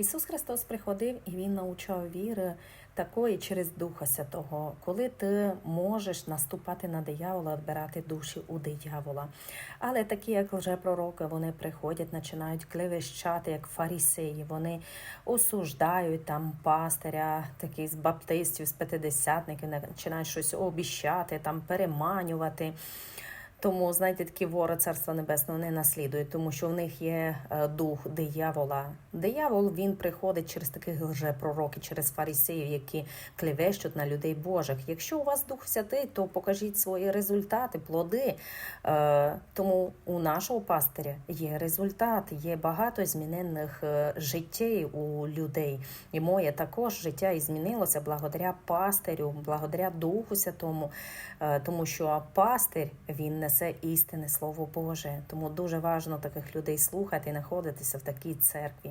Ісус Христос приходив і Він навчав віри такої через Духа Святого, коли ти можеш наступати на диявола, відбирати душі у диявола. Але такі, як лжепророки, вони приходять, починають клевещати, як фарісеї. Вони осуждають там пастиря, такі з баптистів, з п'ятидесятників, починають щось обіщати, там переманювати. Тому, знаєте, такі вори Царства Небесного не наслідують, тому що в них є е, дух диявола. Диявол він приходить через таких лжепророків, через фарисеїв, які клевещуть на людей Божих. Якщо у вас Дух Святий, то покажіть свої результати, плоди. Е, Тому у нашого пастиря є результат, є багато змінених е, життів у людей. І моє також життя і змінилося благодаря пастирю, благодаря Духу Святому, тому що пастир він несе істинне Слово Боже. Тому дуже важливо таких людей слухати і знаходитися в такій церкві.